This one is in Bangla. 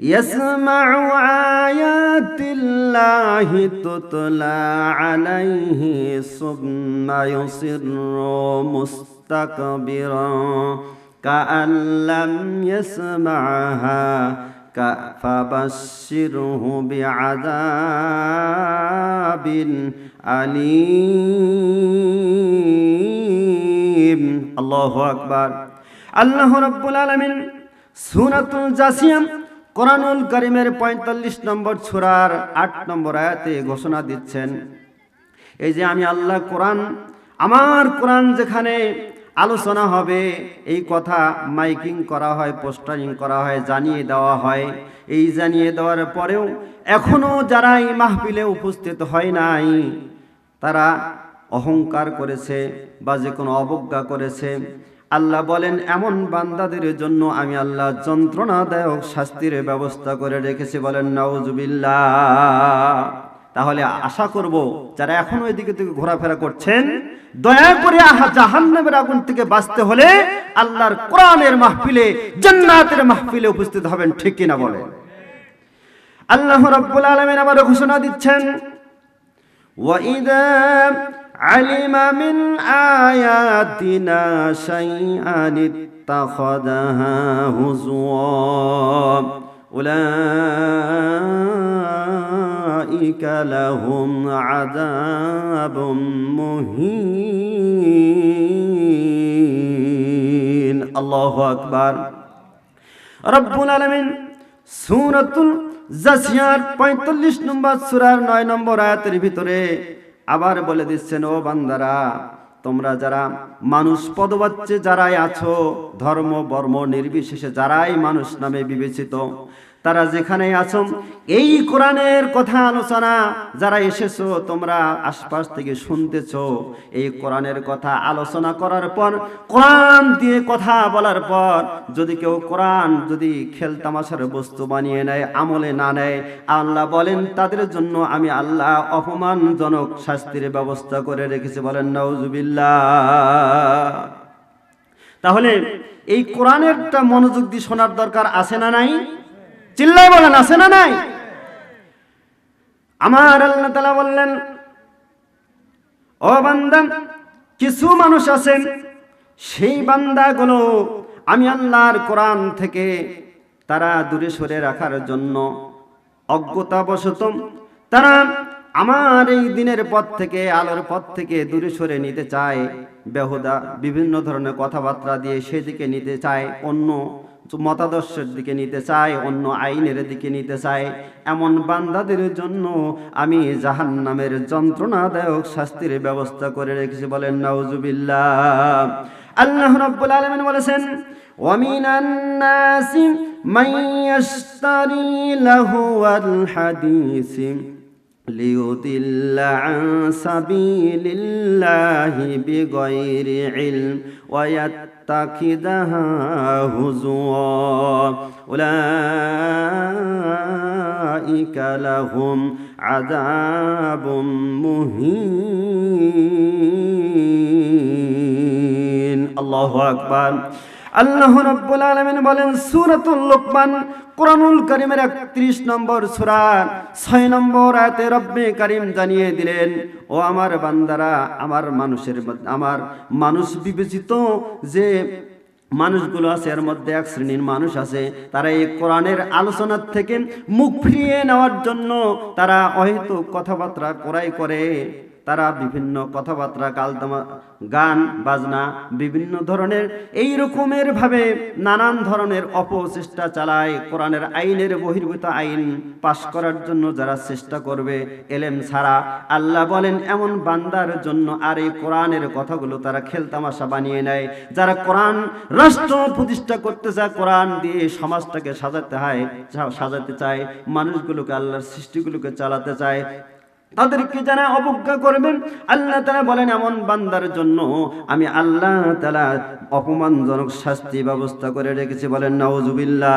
يسمع آيات الله تتلى عليه ثم يصر مستكبرا كأن لم يسمعها فبشره بعذاب أليم الله أكبر الله رب العالمين سورة الجاسيم কোরআনুল করিমের পঁয়তাল্লিশ নম্বর ছোড়ার আট নম্বর আয়াতে ঘোষণা দিচ্ছেন, এই যে আমি আল্লাহ কোরআন, আমার কোরআন যেখানে আলোচনা হবে, এই কথা মাইকিং করা হয়, পোস্টারিং করা হয়, জানিয়ে দেওয়া হয়। এই জানিয়ে দেওয়ার পরেও এখনও যারা এই মাহফিলে উপস্থিত হয় নাই, তারা অহংকার করেছে বা যে কোনো অবজ্ঞা করেছে। আল্লাহ বলেন, এমন বান্দাদের জন্য আমি আল্লাহ যন্ত্রণাদায়ক শাস্তির ব্যবস্থা করে রেখেছি বলেন নওজুবিল্লা তাহলে আশা করব, যারা এখন ওই দিকে থেকে ঘোরাফেরা করছেন, দয়া করে আহা জাহান্নামের আগুন থেকে বাঁচতে হলে আল্লাহর কোরআনের মাহফিলে, জান্নাতের মাহফিলে উপস্থিত হবেন, ঠিক কিনা বলেন? আল্লাহ রাব্বুল আলামিন আবার ঘোষণা দিচ্ছেন, ওয়া علم من آياتنا شيئا اتخذها هزوا أولئك لهم عذاب مهين الله أكبر রব্বুল আলমিন সুরাতুল জাসিয়ার পঁয়তাল্লিশ নম্বর সুরার নয় নম্বর আয়াতের ভিতরে আবার বলে দিচ্ছেন, ও বান্দারা, তোমরা যারা মানুষ পদবাচ্ছে যারাই আছো, ধর্ম, বর্ম, নির্বিশেষে যারাই মানুষ নামে বিবেচিত তারা যেখানে আছো, এই কোরআনের কথা আলোচনা, যারা এসেছ, তোমরা আশপাশ থেকে শুনতেছো, এই কোরআনের কথা আলোচনা করার পর, কোরআন দিয়ে কথা বলার পর, যদি কেউ কোরআন যদি খেলতামাশার বস্তু বানিয়ে নেয়, আমলে না নেয়, আল্লাহ বলেন, তাদের জন্য আমি আল্লাহ অপমানজনক শাস্তির ব্যবস্থা করে রেখেছি বলেন নওজুবিল্লাহ তাহলে এই কোরআনেরটা মনোযোগ দিয়ে শোনার দরকার আছে না নাই? চিল্লাই বলেন, আছে না নাই? আমার আল্লাহ তালা বললেন, ও বান্দা, কিছু মানুষ আছেন, সেই বান্দাগুলো আমি আল্লাহর কোরআন থেকে তারা দূরে সরে রাখার জন্য অজ্ঞতাবশত তারা আমার এই দিনের পথ থেকে আলোর পথ থেকে দূরে সরে নিতে চায় বেহুদা বিভিন্ন ধরনের কথাবার্তা দিয়ে সেদিকে নিতে চায় অন্য মতাদর্শের দিকে নিতে চায় অন্য আইনের দিকে নিতে চায় এমন বান্দাদের জন্য আমি জাহান নামের যন্ত্রণাদায়ক শাস্তির ব্যবস্থা করে রেখেছি বলেন নাউজুবিল্লাহ আল্লাহ রাব্বুল আলামিন বলেছেন ومن الناس من يشتري لهو الحديث ليضل عن سبيل الله بغير علم ويتخذها هزوا. أولئك لهم عذاب مهين. الله أكبر. আল্লাহ রব্বুল আলমিন বলেন, সুরাতুল লোকমান, কোরআনুল করিমের একত্রিশ নম্বর সুরার ছয় নম্বর আয়াতে রব্বে করিম জানিয়ে দিলেন, ও আমার বান্দারা, আমার মানুষের আমার মানুষ বিবেচিত যে মানুষগুলো আছে, এর মধ্যে এক শ্রেণির মানুষ আছে, তারা এই কোরআনের আলোচনার থেকে মুখ ফিরিয়ে নেওয়ার জন্য তারা অহেতুক কথাবার্তা করাই করে। তারা বিভিন্ন কথাবার্তা, কালতামা, গান, বাজনা, বিভিন্ন ধরনের এই রকমের ভাবে নানান ধরনের অপচেষ্টা চালায়। কোরআনের আইনের বহির্ভূত আইন পাশ করার জন্য যারা চেষ্টা করবে এলেম ছাড়া, আল্লাহ বলেন, এমন বান্দার জন্য আর এই কোরআনের কথাগুলো তারা খেলতামাশা বানিয়ে নেয়। যারা কোরআন রাষ্ট্র প্রতিষ্ঠা করতে চায়, কোরআন দিয়ে সমাজটাকে সাজাতে হয়, সাজাতে চায়, মানুষগুলোকে, আল্লাহর সৃষ্টিগুলোকে চালাতে চায় তাদেরকে যারা অবজ্ঞা করবেন আল্লাহ তালা বলেন, এমন বান্দার জন্য আমি আল্লাহ তালা অপমানজনক শাস্তি ব্যবস্থা করে রেখেছি। বলেন নওজুবিল্লাহ